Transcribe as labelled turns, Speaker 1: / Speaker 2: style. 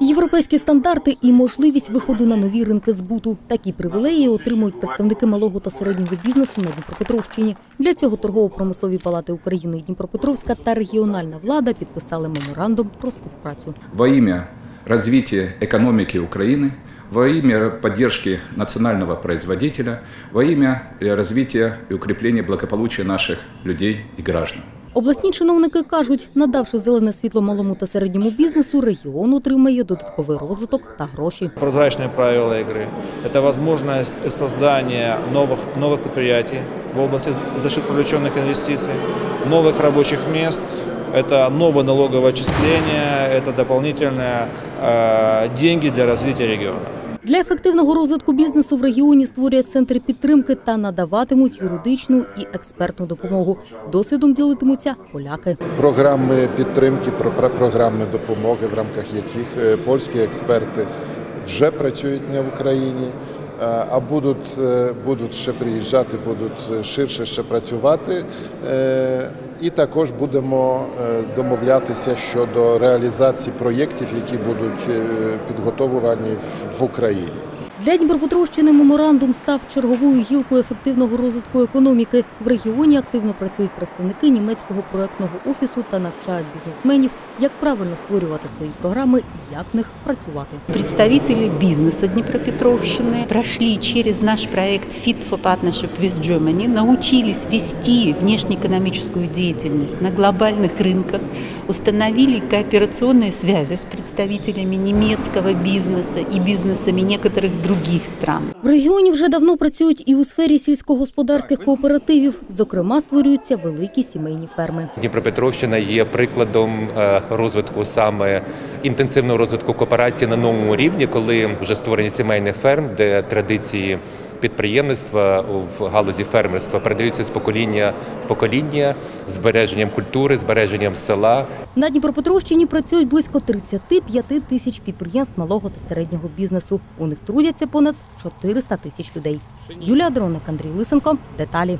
Speaker 1: Європейські стандарти і можливість виходу на нові ринки збуту. Такі привілеї отримують представники малого та середнього бізнесу на Дніпропетровщині. Для цього торгово-промислові палати України і Дніпропетровська та регіональна влада підписали меморандум про співпрацю.
Speaker 2: во имя развития экономики Украины, во имя поддержки национального производителя, во имя э, развития и укрепления благополучия наших людей и граждан.
Speaker 1: Обласні чиновники кажуть, надавши зелене світло малому та середньому бізнесу, регіон отримає додатковий розвиток та гроші.
Speaker 3: Прозрачные правила игры. Это возможность создания новых, новых предприятий в области за счет привлеченных инвестиций, новых рабочих мест, это новое налоговое отчисление, это дополнительные э, деньги для развития региона.
Speaker 1: Для ефективного розвитку бізнесу в регіоні створюють центри підтримки та надаватимуть юридичну і експертну допомогу. Досвідом ділитимуться поляки.
Speaker 4: програми підтримки, про про- програми допомоги, в рамках яких е, польські експерти вже працюють в Україні, е, а будуть, е, будуть ще приїжджати, будуть ширше ще працювати. І також будемо е, домовлятися щодо реалізації проєктів, які будуть е, підготовлені в Україні.
Speaker 1: Для Дніпропетровщини меморандум став черговою гілкою ефективного розвитку економіки. В регіоні активно працюють представники німецького проектного офісу та навчають бізнесменів, як правильно створювати свої програми і як в них працювати.
Speaker 5: Представители бизнеса Днепропетровщины прошли через наш проект Fit for Partnership with Germany, научились вести внешнеэкономическую деятельность на глобальных рынках, установили кооперационные связи с представителями немецкого бизнеса и бизнесами некоторых других стран.
Speaker 1: В регіоні вже давно працюють і у сфері сільськогосподарських кооперативів. Зокрема, створюються великі сімейні ферми.
Speaker 6: Дніпропетровщина є прикладом е, розвитку саме інтенсивного розвитку кооперації на новому рівні, коли вже створені сімейних ферм, де традиції підприємництва в галузі фермерства передаються з покоління в покоління, збереженням культури, збереженням села.
Speaker 1: На Дніпропетровщині працюють близько 35 тисяч підприємств малого та середнього бізнесу. У них трудяться понад 400 тисяч людей. Юлія Дроник, Андрій Лисенко. Деталі.